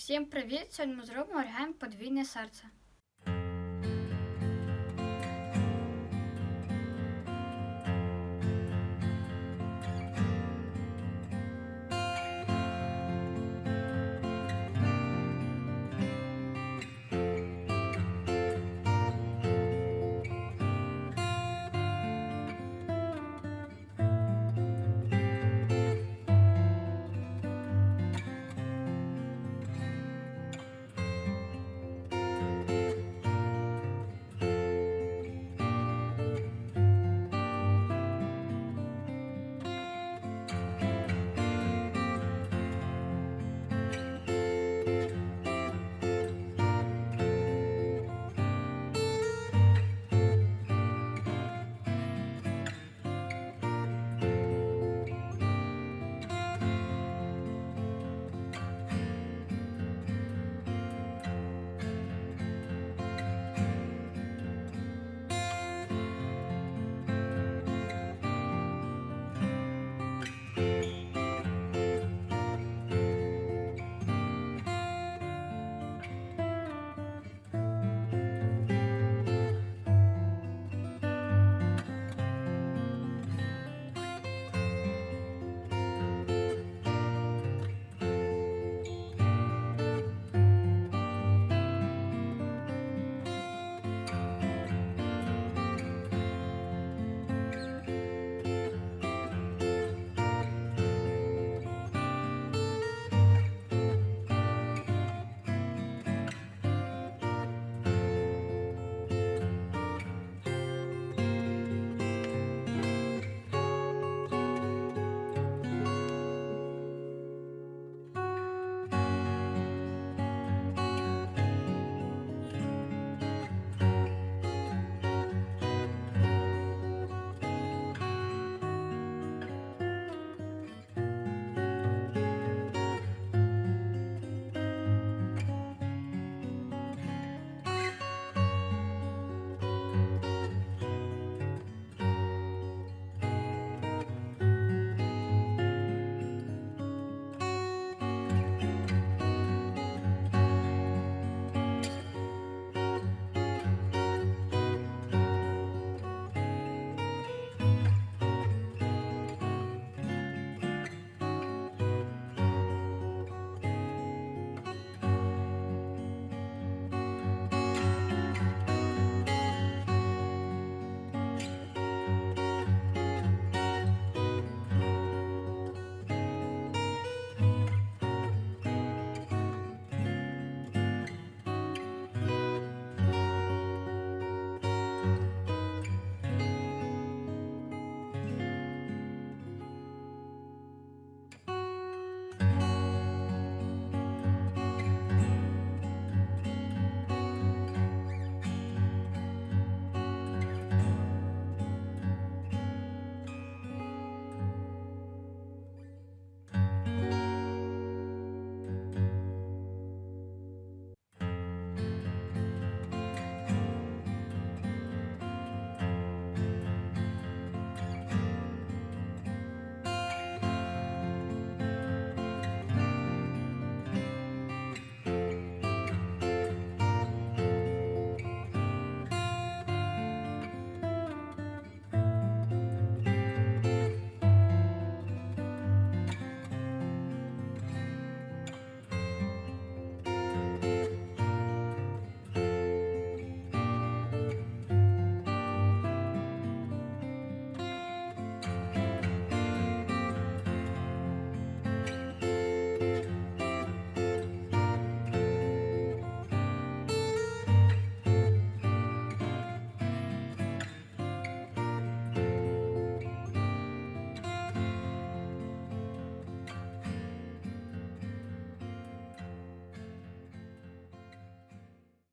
Всім привіт! Сьогодні ми зробимо оригами подвійне серце.